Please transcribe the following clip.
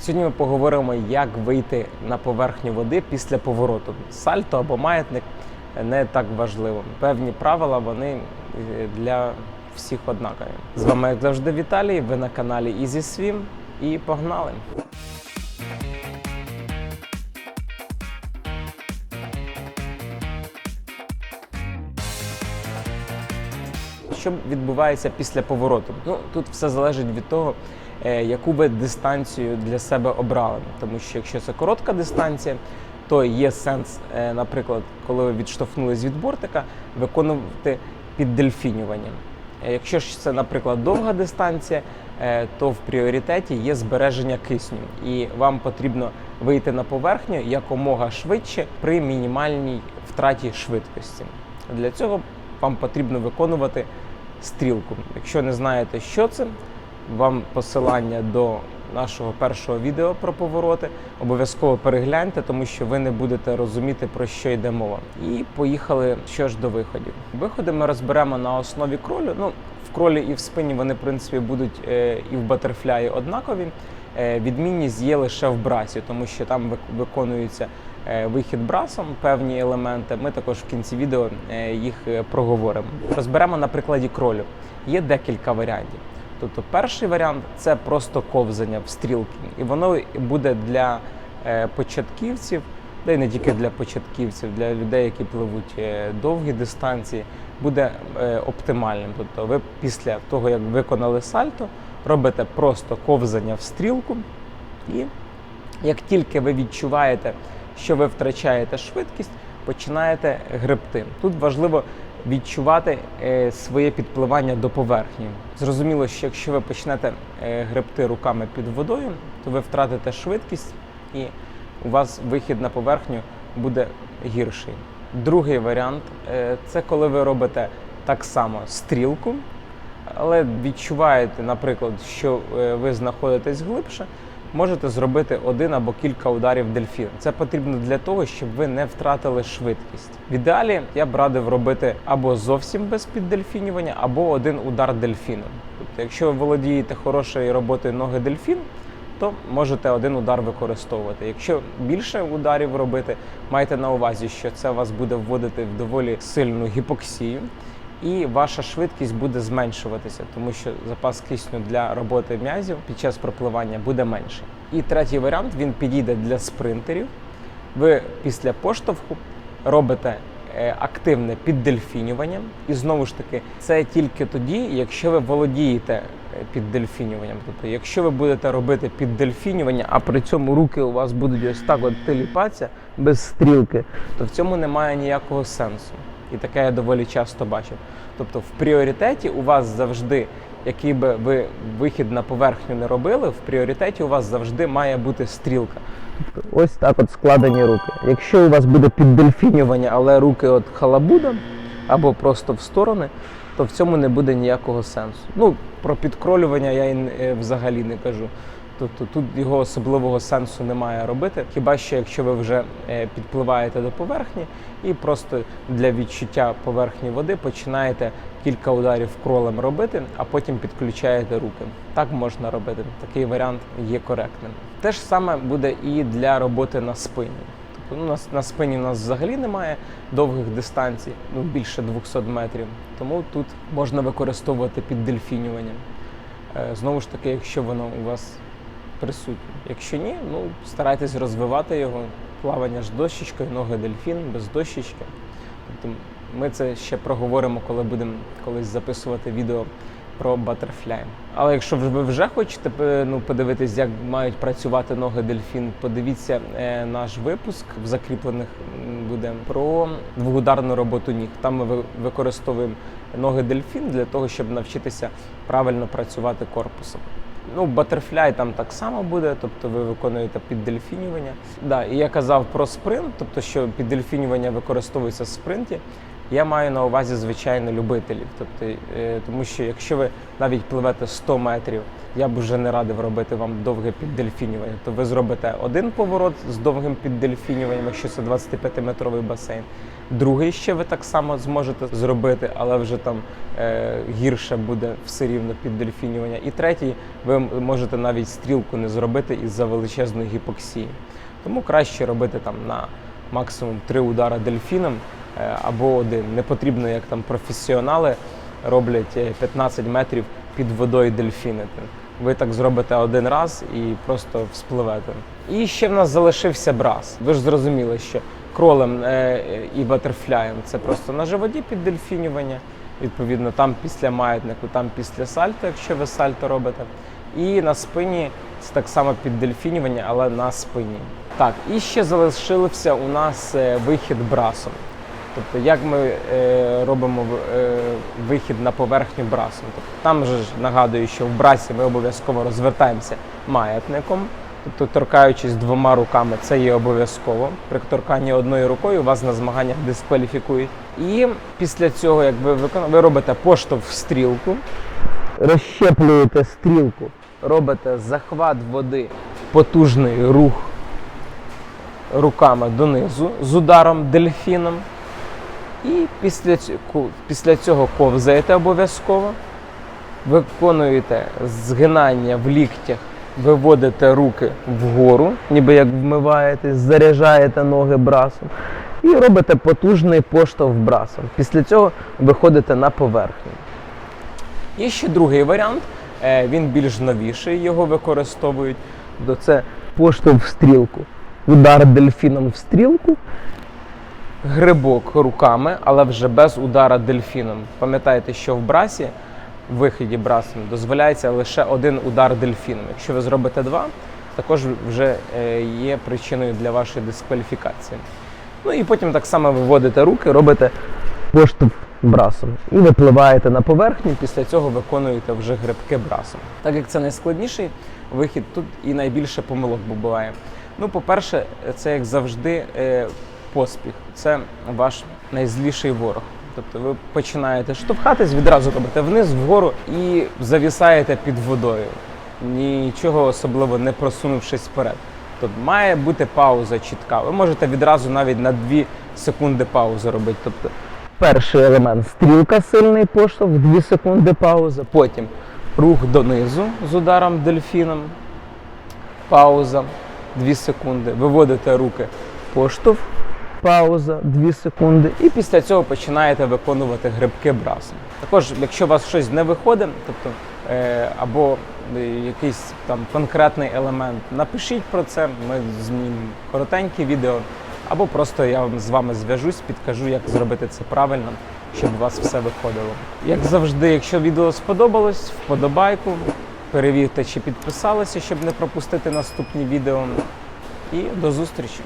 Сьогодні ми поговоримо, як вийти на поверхню води після повороту. Сальто або маятник не так важливо. Певні правила вони е, для всіх однакові. З вами, як завжди, Віталій. Ви на каналі Easy Swim і погнали! Що відбувається після повороту? Ну тут все залежить від того, яку ви дистанцію для себе обрали. Тому що якщо це коротка дистанція, то є сенс, е, наприклад, коли ви відштовхнулись від бортика, виконувати піддельфінювання. Е, Якщо ж це, наприклад, довга дистанція, е, то в пріоритеті є збереження кисню, і вам потрібно вийти на поверхню якомога швидше при мінімальній втраті швидкості. Для цього вам потрібно виконувати стрілку. Якщо не знаєте, що це, вам посилання до нашого першого відео про повороти. Обов'язково перегляньте, тому що ви не будете розуміти, про що йде мова. І поїхали що ж до виходів. Виходи ми розберемо на основі кролю. Ну, в кролі і в спині вони, в принципі, будуть е, і в батерфляї однакові. Е, Відмінність є лише в брасі, тому що там вик- виконується е, вихід брасом певні елементи. Ми також в кінці відео їх проговоримо. Розберемо на прикладі кролю. Є декілька варіантів. Тобто, перший варіант це просто ковзання в стрілки, і воно буде для е, початківців, та й не тільки для початківців, для людей, які пливуть е, довгі дистанції, буде е, оптимальним. Тобто, ви після того, як виконали сальто, робите просто ковзання в стрілку, і як тільки ви відчуваєте, що ви втрачаєте швидкість, починаєте гребти. Тут важливо відчувати е, своє підпливання до поверхні. Зрозуміло, що якщо ви почнете е, гребти руками під водою, то ви втратите швидкість і у вас вихід на поверхню буде гірший. Другий варіант е, це коли ви робите так само стрілку, але відчуваєте, наприклад, що ви знаходитесь глибше, можете зробити один або кілька ударів дельфін. Це потрібно для того, щоб ви не втратили швидкість. В ідеалі я б радив робити або зовсім без піддельфінювання, або один удар дельфіном. Тобто, якщо ви володієте хорошою роботою ноги дельфін, то можете один удар використовувати. Якщо більше ударів робити, майте на увазі, що це вас буде вводити в доволі сильну гіпоксію, і ваша швидкість буде зменшуватися, тому що запас кисню для роботи м'язів під час пропливання буде менший. І третій варіант він підійде для спринтерів. Ви після поштовху робите е, активне піддельфінювання, і знову ж таки, це тільки тоді, якщо ви володієте е, піддельфінюванням. Тобто, якщо ви будете робити піддельфінювання, а при цьому руки у вас будуть ось так от теліпатися без стрілки, то в цьому немає ніякого сенсу. І таке я доволі часто бачив. Тобто, в пріоритеті у вас завжди, який би ви вихід на поверхню не робили, в пріоритеті у вас завжди має бути стрілка. Ось так от складені руки. Якщо у вас буде піддельфінювання, але руки от халабуда або просто в сторони, то в цьому не буде ніякого сенсу. Ну, про підкролювання я і е, взагалі не кажу. Тобто тут його особливого сенсу немає робити, хіба що якщо ви вже е, підпливаєте до поверхні і просто для відчуття поверхні води починаєте кілька ударів кролем робити, а потім підключаєте руки. Так можна робити. Такий варіант є коректним. Те ж саме буде і для роботи на спині. Тобто ну, на, спині у нас взагалі немає довгих дистанцій, ну більше 200 метрів. Тому тут можна використовувати піддельфінювання. Е, Знову ж таки, якщо воно у вас присутнє. Якщо ні, ну старайтесь розвивати його. Плавання ж дощечкою, ноги дельфін без дощечки. Тобто ми це ще проговоримо, коли будемо колись записувати відео про батерфляй. Але якщо ви вже хочете е, ну, подивитись, як мають працювати ноги дельфін, подивіться е, наш випуск в закріплених буде про двуударну роботу ніг. Там ми ви- використовуємо ноги дельфін для того, щоб навчитися правильно працювати корпусом. Ну, батерфляй там так само буде, тобто ви виконуєте піддельфінювання. Да, і я казав про спринт, тобто що піддельфінювання використовується в спринті. Я маю на увазі звичайно любителів. Тобто, е, тому що якщо ви навіть пливете 100 метрів, я б вже не радив робити вам довге піддельфінювання. То ви зробите один поворот з довгим піддельфінюванням, якщо це 25-метровий басейн. Другий ще ви так само зможете зробити, але вже там е, гірше буде все рівно піддельфінювання. І третій, ви можете навіть стрілку не зробити із-за величезної гіпоксії. Тому краще робити там на максимум три удара дельфіном або один. Не потрібно, як там професіонали роблять е, 15 метрів під водою дельфінити. Ви так зробите один раз і просто вспливете. І ще в нас залишився брас. Ви ж зрозуміли, що кролем е, і батерфляєм це просто на живоді під дельфінювання. Відповідно, там після маятнику, там після сальто, якщо ви сальто робите. І на спині це так само під дельфінювання, але на спині. Так, і ще залишився у нас е, вихід брасом. Тобто, як ми е, робимо е, вихід на поверхню брасом. Тобто, там же ж нагадую, що в брасі ми обов'язково розвертаємося маятником, тобто торкаючись двома руками, це є обов'язково. При торканні одною рукою вас на змаганнях дискваліфікують. І після цього, як ви виконуєте, ви робите поштовх в стрілку, розщеплюєте стрілку, робите захват води, потужний рух руками донизу з ударом дельфіном. І після після цього ковзаєте обов'язково, виконуєте згинання в ліктях, виводите руки вгору, ніби як вмиваєтесь, заряджаєте ноги брасом. І робите потужний поштовх брасом. Після цього виходите на поверхню. Є ще другий варіант, е, він більш новіший, його використовують. Це поштовх в стрілку. Удар дельфіном в стрілку, грибок руками, але вже без удара дельфіном. Пам'ятайте, що в брасі, в виході брасом, дозволяється лише один удар дельфіном. Якщо ви зробите два, також вже е, є причиною для вашої дискваліфікації. Ну і потім так само виводите руки, робите поштовх брасом і випливаєте на поверхню. Після цього виконуєте вже грибки брасом. Так як це найскладніший вихід, тут і найбільше помилок буває. Ну, по-перше, це як завжди е, поспіх. Це ваш найзліший ворог. Тобто ви починаєте штовхатись, відразу робите вниз, вгору і завісаєте під водою, нічого особливо не просунувшись вперед. Тобто має бути пауза чітка. Ви можете відразу навіть на 2 секунди паузу робити. Тобто перший елемент стрілка, сильний поштовх, 2 секунди пауза. Потім рух донизу з ударом дельфіном, пауза, 2 секунди. Виводите руки поштовх, пауза, 2 секунди. І після цього починаєте виконувати грибки брасом. Також, якщо у вас щось не виходить, тобто е, або е, якийсь там конкретний елемент, напишіть про це, ми знімемо коротеньке відео, або просто я з вами зв'яжусь, підкажу, як зробити це правильно, щоб у вас все виходило. Як завжди, якщо відео сподобалось, вподобайку, перевірте, чи підписалися, щоб не пропустити наступні відео. І до зустрічі!